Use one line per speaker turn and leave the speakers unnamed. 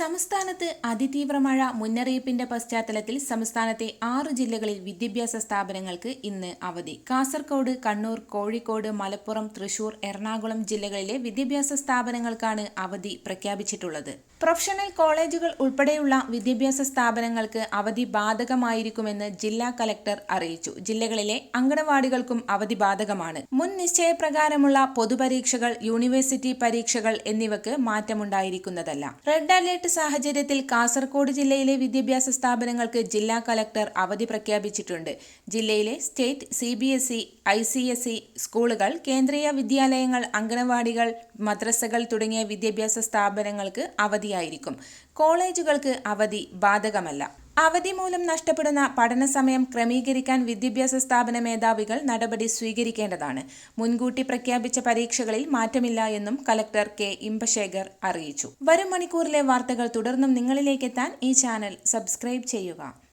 സംസ്ഥാനത്ത് അതിതീവ്ര മഴ മുന്നറിയിപ്പിന്റെ പശ്ചാത്തലത്തിൽ സംസ്ഥാനത്തെ ആറ് ജില്ലകളിൽ വിദ്യാഭ്യാസ സ്ഥാപനങ്ങൾക്ക് ഇന്ന് അവധി. കാസർകോട് കണ്ണൂർ കോഴിക്കോട് മലപ്പുറം തൃശൂർ എറണാകുളം ജില്ലകളിലെ വിദ്യാഭ്യാസ സ്ഥാപനങ്ങൾക്കാണ് അവധി പ്രഖ്യാപിച്ചിട്ടുള്ളത്. പ്രൊഫഷണൽ കോളേജുകൾ ഉൾപ്പെടെയുള്ള വിദ്യാഭ്യാസ സ്ഥാപനങ്ങൾക്ക് അവധി ബാധകമായിരിക്കുമെന്ന് ജില്ലാ കലക്ടർ അറിയിച്ചു. ജില്ലകളിലെ അങ്കണവാടികൾക്കും അവധി ബാധകമാണ്. മുൻ നിശ്ചയപ്രകാരമുള്ള പൊതുപരീക്ഷകൾ യൂണിവേഴ്സിറ്റി പരീക്ഷകൾ എന്നിവക്ക് മാറ്റമുണ്ടായിരിക്കുന്നതല്ല. റെഡ് അലേർട്ട് സാഹചര്യത്തിൽ കാസർഗോഡ് ജില്ലയിലെ വിദ്യാഭ്യാസ സ്ഥാപനങ്ങൾക്ക് ജില്ലാ കലക്ടർ അവധി പ്രഖ്യാപിച്ചിട്ടുണ്ട്. ജില്ലയിലെ state C B S E I C S E സ്കൂളുകൾ കേന്ദ്രീയ വിദ്യാലയങ്ങൾ അംഗനവാടികൾ മദ്രസകൾ തുടങ്ങിയ വിദ്യാഭ്യാസ സ്ഥാപനങ്ങൾക്ക് അവധിയായിരിക്കും. കോളേജുകൾക്ക് അവധി ബാധകമല്ല. അവധി മൂലം നഷ്ടപ്പെടുന്ന പഠന സമയം ക്രമീകരിക്കാൻ വിദ്യാഭ്യാസ സ്ഥാപന മേധാവികൾ നടപടി സ്വീകരിക്കേണ്ടതാണ്. മുൻകൂട്ടി പ്രഖ്യാപിച്ച പരീക്ഷകളിൽ മാറ്റമില്ല എന്നും കലക്ടർ കെ. ഇമ്പശേഖർ അറിയിച്ചു. വരും മണിക്കൂറിലെ വാർത്തകൾ തുടർന്നും നിങ്ങളിലേക്കെത്താൻ ഈ ചാനൽ സബ്സ്ക്രൈബ് ചെയ്യുക.